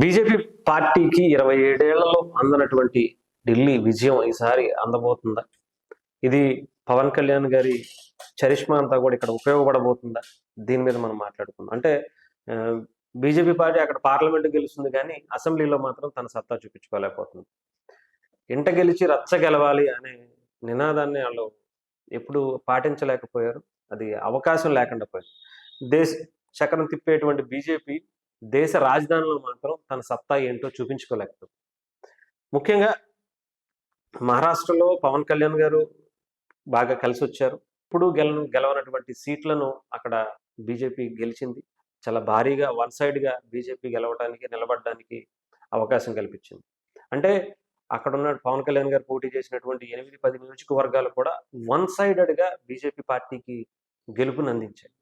BJP పార్టీకి ఇరవై ఏడేళ్ళలో అందనటువంటి ఢిల్లీ విజయం ఈసారి అందబోతుందా? ఇది పవన్ కళ్యాణ్ గారి చరిష్మా అంతా కూడా ఇక్కడ ఉపయోగపడబోతుందా? దీని మీద మనం మాట్లాడుకుందాం. అంటే బీజేపీ పార్టీ అక్కడ పార్లమెంట్ గెలుస్తుంది కానీ అసెంబ్లీలో మాత్రం తన సత్తా చూపించుకోలేకపోతుంది. ఇంట గెలిచి రచ్చ గెలవాలి అనే నినాదాన్ని వాళ్ళు ఎప్పుడు పాటించలేకపోయారు. అది అవకాశం లేకుండా పోయారు దేశ చక్రం తిప్పేటువంటి బీజేపీ దేశ రాజధానిలో మాత్రం తన సత్తా ఏంటో చూపించుకోలేకపోతుంది. ముఖ్యంగా మహారాష్ట్రలో పవన్ కళ్యాణ్ గారు బాగా కలిసి వచ్చారు ఇప్పుడు గెల గెలవనటువంటి సీట్లను అక్కడ బీజేపీ గెలిచింది. చాలా భారీగా వన్ సైడ్గా బీజేపీ గెలవడానికి నిలబడడానికి అవకాశం కల్పించింది. అంటే అక్కడ ఉన్న పవన్ కళ్యాణ్ గారు పోటీ చేసినటువంటి ఎనిమిది పది నియోజకవర్గాలు కూడా వన్ సైడెడ్గా బీజేపీ పార్టీకి గెలుపుని అందించాయి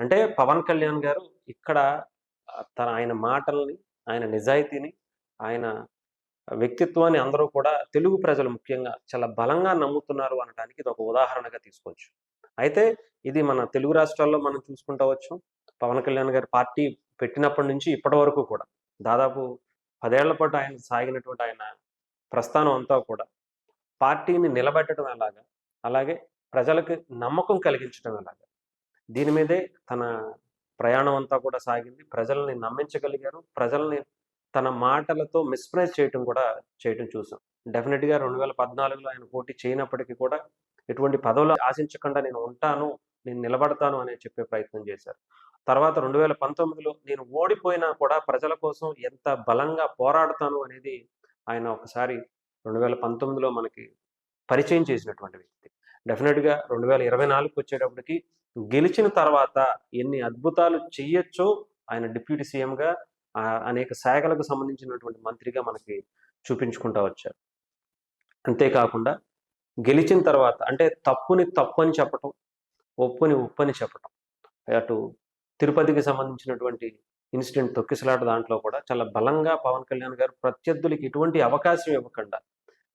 అంటే పవన్ కళ్యాణ్ గారు ఇక్కడ తన ఆయన మాటల్ని ఆయన నిజాయితీని ఆయన వ్యక్తిత్వాన్ని అందరూ కూడా తెలుగు ప్రజలు ముఖ్యంగా చాలా బలంగా నమ్ముతున్నారు అనడానికి ఇది ఒక ఉదాహరణగా తీసుకోవచ్చు. అయితే ఇది మన తెలుగు రాష్ట్రాల్లో మనం చూసుకుంటవచ్చు పవన్ కళ్యాణ్ గారి పార్టీ పెట్టినప్పటి నుంచి ఇప్పటి వరకు కూడా దాదాపు పదేళ్ళ పాటు ఆయన సాగినటువంటి ఆయన ప్రస్థానం అంతా కూడా పార్టీని నిలబెట్టడం ఎలాగా? అలాగే ప్రజలకు నమ్మకం కలిగించడం ఎలాగా? దీని మీదే తన ప్రయాణం అంతా కూడా సాగింది. ప్రజల్ని నమ్మించగలిగారు. ప్రజల్ని తన మాటలతో మిస్ప్రైజ్ చేయటం కూడా చేయటం చూసాం. డెఫినెట్గా రెండు వేల పద్నాలుగులో ఆయన పోటీ చేయనప్పటికీ కూడా ఎటువంటి పదవులు ఆశించకుండా నేను ఉంటాను నేను నిలబడతాను అని చెప్పే ప్రయత్నం చేశారు. తర్వాత రెండు వేల పంతొమ్మిదిలో నేను ఓడిపోయినా కూడా ప్రజల కోసం ఎంత బలంగా పోరాడతాను అనేది ఆయన ఒకసారి రెండు వేల పంతొమ్మిదిలో మనకి పరిచయం చేసినటువంటి వ్యక్తి. డెఫినెట్గా రెండు వేల ఇరవై నాలుగుకి వచ్చేటప్పటికి గెలిచిన తర్వాత ఎన్ని అద్భుతాలు చెయ్యొచ్చో ఆయన డిప్యూటీ సీఎంగా అనేక శాఖలకు సంబంధించినటువంటి మంత్రిగా మనకి చూపించుకుంటా వచ్చారు. అంతేకాకుండా గెలిచిన తర్వాత అంటే తప్పుని తప్పు అని చెప్పటం ఒప్పుని ఉప్పని చెప్పటం అటు తిరుపతికి సంబంధించినటువంటి ఇన్సిడెంట్ తొక్కిసలాట దాంట్లో కూడా చాలా బలంగా పవన్ కళ్యాణ్ గారు ప్రత్యర్థులకి ఎటువంటి అవకాశం ఇవ్వకుండా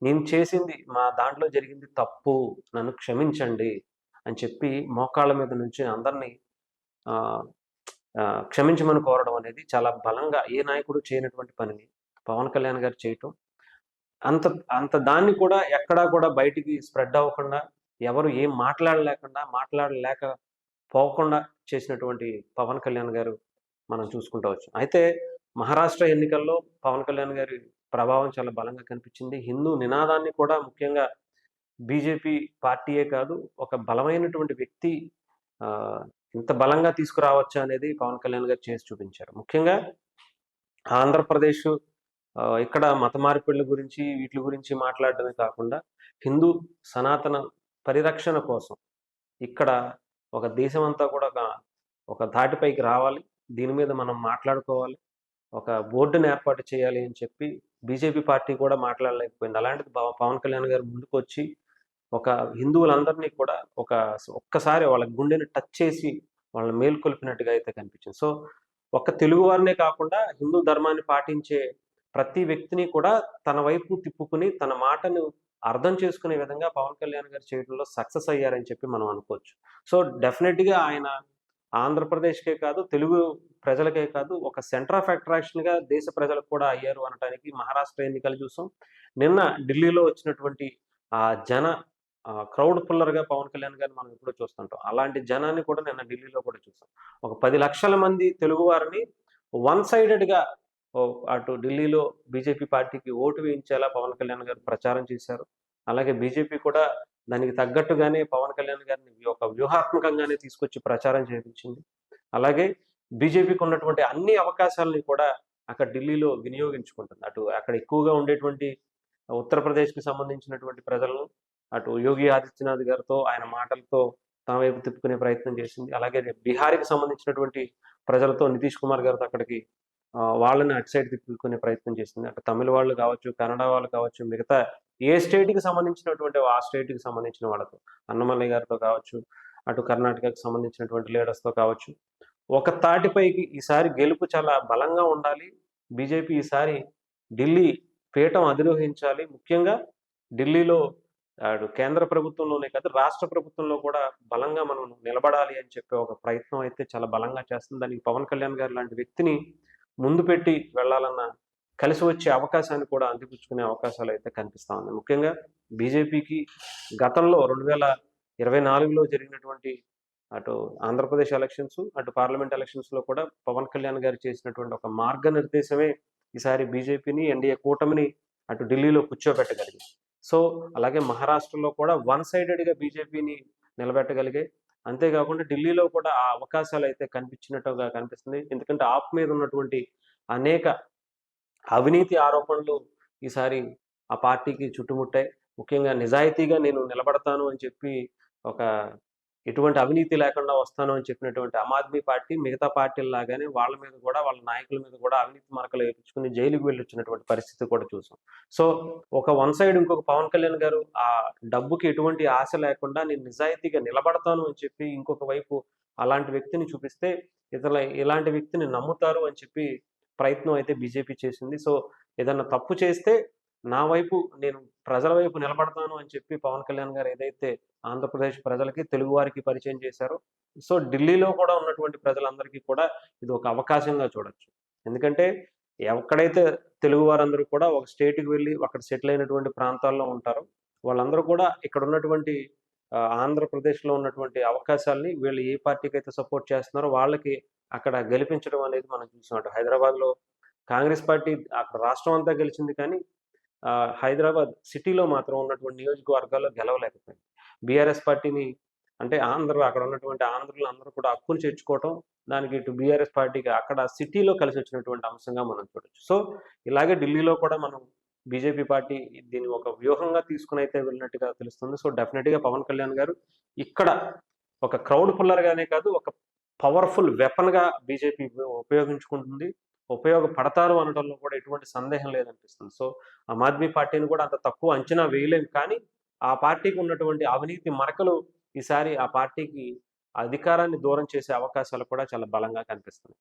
నేను చేసింది మా దాంట్లో జరిగింది తప్పు నన్ను క్షమించండి అని చెప్పి మోకాళ్ళ మీద నుంచి అందరినీ క్షమించమని కోరడం అనేది చాలా బలంగా ఏ నాయకుడు చేయనటువంటి పనిని పవన్ కళ్యాణ్ గారు చేయటం. అంత అంత దాన్ని కూడా ఎక్కడా కూడా బయటికి స్ప్రెడ్ అవ్వకుండా ఎవరు ఏం మాట్లాడలేకుండా మాట్లాడలేక పోకుండా చేసినటువంటి పవన్ కళ్యాణ్ గారు మనం చూసుకుంటవచ్చు అయితే మహారాష్ట్ర ఎన్నికల్లో పవన్ కళ్యాణ్ గారి ప్రభావం చాలా బలంగా కనిపించింది. హిందూ నినాదాన్ని కూడా ముఖ్యంగా బీజేపీ పార్టీయే కాదు ఒక బలమైనటువంటి వ్యక్తి ఇంత బలంగా తీసుకురావచ్చు అనేది పవన్ కళ్యాణ్ గారు చేసి చూపించారు. ముఖ్యంగా ఆంధ్రప్రదేశ్ ఇక్కడ మత మార్పిడుల గురించి వీటి గురించి మాట్లాడటమే కాకుండా హిందూ సనాతన పరిరక్షణ కోసం ఇక్కడ ఒక దేశం అంతా కూడా ఒక ఒక ధాటిపైకి రావాలి. దీని మీద మనం మాట్లాడుకోవాలి. ఒక బోర్డుని ఏర్పాటు చేయాలి అని చెప్పి బీజేపీ పార్టీ కూడా మాట్లాడలేకపోయింది. అలాంటిది పవన్ కళ్యాణ్ గారు ముందుకు వచ్చి ఒక హిందువులందరినీ కూడా ఒక ఒక్కసారి వాళ్ళ గుండెని టచ్ చేసి వాళ్ళని మేల్కొల్పినట్టుగా అయితే కనిపించింది. సో ఒక్క తెలుగు వారినే కాకుండా హిందూ ధర్మాన్ని పాటించే ప్రతి వ్యక్తిని కూడా తన వైపు తిప్పుకుని తన మాటను అర్థం చేసుకునే విధంగా పవన్ కళ్యాణ్ గారు చేయడంలో సక్సెస్ అయ్యారని చెప్పి మనం అనుకోవచ్చు. సో డెఫినెట్గా ఆయన ఆంధ్రప్రదేశ్కే కాదు తెలుగు ప్రజలకే కాదు ఒక సెంటర్ ఆఫ్ అట్రాక్షన్గా దేశ ప్రజలకు కూడా అయ్యారు అనడానికి మహారాష్ట్ర ఎన్నికలు చూసాం. నిన్న ఢిల్లీలో వచ్చినటువంటి ఆ జన క్రౌడ్ పుల్లర్గా పవన్ కళ్యాణ్ గారిని మనం ఎప్పుడూ చూస్తుంటాం. అలాంటి జనాన్ని కూడా నిన్న ఢిల్లీలో కూడా చూసాం. ఒక పది లక్షల మంది తెలుగువారిని వన్ సైడెడ్గా అటు ఢిల్లీలో బీజేపీ పార్టీకి ఓటు వేయించేలా పవన్ కళ్యాణ్ గారు ప్రచారం చేశారు. అలాగే బీజేపీ కూడా దానికి తగ్గట్టుగానే పవన్ కళ్యాణ్ గారిని ఒక వ్యూహాత్మకంగానే తీసుకొచ్చి ప్రచారం చేయించింది. అలాగే బీజేపీకి ఉన్నటువంటి అన్ని అవకాశాలని కూడా అక్కడ ఢిల్లీలో వినియోగించుకుంటుంది. అటు అక్కడ ఎక్కువగా ఉండేటువంటి ఉత్తరప్రదేశ్కి సంబంధించినటువంటి ప్రజలను అటు యోగి ఆదిత్యనాథ్ గారితో ఆయన మాటలతో తన వైపు తిప్పుకునే ప్రయత్నం చేసింది. అలాగే బీహార్కి సంబంధించినటువంటి ప్రజలతో నితీష్ కుమార్ గారితో అక్కడికి వాళ్ళని అటు సైడ్ తిప్పుకునే ప్రయత్నం చేసింది. అటు తమిళ వాళ్ళు కావచ్చు కన్నడ వాళ్ళు కావచ్చు మిగతా ఏ స్టేట్కి సంబంధించినటువంటి ఆ స్టేట్కి సంబంధించిన వాళ్ళతో అన్నమల్లి గారితో కావచ్చు అటు కర్ణాటకకి సంబంధించినటువంటి లీడర్స్తో కావచ్చు ఒక తాటిపైకి ఈసారి గెలుపు చాలా బలంగా ఉండాలి. బీజేపీ ఈసారి ఢిల్లీ పీఠం అధిరోహించాలి. ముఖ్యంగా ఢిల్లీలో కేంద్ర ప్రభుత్వంలోనే కాదు రాష్ట్ర ప్రభుత్వంలో కూడా బలంగా మనం నిలబడాలి అని చెప్పే ఒక ప్రయత్నం అయితే చాలా బలంగా చేస్తుంది. దానికి పవన్ కళ్యాణ్ గారు లాంటి వ్యక్తిని ముందు పెట్టి వెళ్ళాలన్న కలిసి వచ్చే అవకాశాన్ని కూడా అందిపుచ్చుకునే అవకాశాలు అయితే కనిపిస్తూ ఉన్నాయి. ముఖ్యంగా బీజేపీకి గతంలో రెండు వేల ఇరవై నాలుగులో జరిగినటువంటి అటు ఆంధ్రప్రదేశ్ ఎలక్షన్స్ అటు పార్లమెంట్ ఎలక్షన్స్లో కూడా పవన్ కళ్యాణ్ గారు చేసినటువంటి ఒక మార్గనిర్దేశమే ఈసారి బీజేపీని ఎన్డీఏ కూటమిని అటు ఢిల్లీలో కూర్చోబెట్టగలిగింది. సో అలాగే మహారాష్ట్రలో కూడా వన్ సైడెడ్గా బీజేపీని నిలబెట్టగలిగాయి. అంతేకాకుండా ఢిల్లీలో కూడా ఆ అవకాశాలు అయితే కనిపించినట్టుగా కనిపిస్తుంది. ఎందుకంటే ఆప్ మీద ఉన్నటువంటి అనేక అవినీతి ఆరోపణలు ఈసారి ఆ పార్టీకి చుట్టుముట్టాయి. ముఖ్యంగా నిజాయితీగా నేను నిలబడతాను అని చెప్పి ఒక ఎటువంటి అవినీతి లేకుండా వస్తాను అని చెప్పినటువంటి ఆమ్ ఆద్మీ పార్టీ మిగతా పార్టీల లాగానే వాళ్ళ మీద కూడా వాళ్ళ నాయకుల మీద కూడా అవినీతి మరకలు వేయించుకుని జైలుకు వెళ్ళొచ్చినటువంటి పరిస్థితి కూడా చూసాం. సో ఒక వన్ సైడ్ ఇంకొక పవన్ కళ్యాణ్ గారు ఆ డబ్బుకి ఎటువంటి ఆశ లేకుండా నేను నిజాయితీగా నిలబడతాను అని చెప్పి ఇంకొక వైపు అలాంటి వ్యక్తిని చూపిస్తే ఇతర ఇలాంటి వ్యక్తిని నమ్ముతారు అని చెప్పి ప్రయత్నం అయితే బీజేపీ చేసింది. సో ఏదన్నా తప్పు చేస్తే నా వైపు నేను ప్రజల వైపు నిలబడతాను అని చెప్పి పవన్ కళ్యాణ్ గారు ఏదైతే ఆంధ్రప్రదేశ్ ప్రజలకి తెలుగు వారికి పరిచయం చేశారో సో ఢిల్లీలో కూడా ఉన్నటువంటి ప్రజలందరికీ కూడా ఇది ఒక అవకాశంగా చూడొచ్చు. ఎందుకంటే ఎక్కడైతే తెలుగు వారందరూ కూడా ఒక స్టేట్కి వెళ్ళి అక్కడ సెటిల్ అయినటువంటి ప్రాంతాల్లో ఉంటారో వాళ్ళందరూ కూడా ఇక్కడ ఉన్నటువంటి ఆంధ్రప్రదేశ్లో ఉన్నటువంటి అవకాశాలని వీళ్ళు ఏ పార్టీకి అయితే సపోర్ట్ చేస్తున్నారో వాళ్ళకి అక్కడ గెలిపించడం అనేది మనం చూసినట్టు. హైదరాబాద్లో కాంగ్రెస్ పార్టీ అక్కడ రాష్ట్రం అంతా గెలిచింది కానీ హైదరాబాద్ సిటీలో మాత్రం ఉన్నటువంటి నియోజకవర్గాల్లో గెలవలేకపోయింది. బీఆర్ఎస్ పార్టీని అంటే ఆంధ్ర అక్కడ ఉన్నటువంటి ఆంధ్రులు అందరూ కూడా హక్కును చేర్చుకోవటం దానికి ఇటు బీఆర్ఎస్ పార్టీకి అక్కడ సిటీలో కలిసి వచ్చినటువంటి అంశంగా మనం చూడొచ్చు. సో ఇలాగే ఢిల్లీలో కూడా మనం బీజేపీ పార్టీ దీన్ని ఒక వ్యూహంగా తీసుకుని అయితే వెళ్ళినట్టుగా తెలుస్తుంది. సో డెఫినెట్గా పవన్ కళ్యాణ్ గారు ఇక్కడ ఒక క్రౌడ్ పుల్లర్గానే కాదు ఒక పవర్ఫుల్ వెపన్గా బీజేపీ ఉపయోగించుకుంటుంది. ఉపయోగపడతారు అనడంలో కూడా ఎటువంటి సందేహం లేదనిపిస్తుంది. సో ఆమ్ ఆద్మీ పార్టీని కూడా అంత తక్కువ అంచనా వేయలేం. కానీ ఆ పార్టీకి ఉన్నటువంటి అవినీతి మరకలు ఈసారి ఆ పార్టీకి అధికారాన్ని దూరం చేసే అవకాశాలు కూడా చాలా బలంగా కనిపిస్తున్నాయి.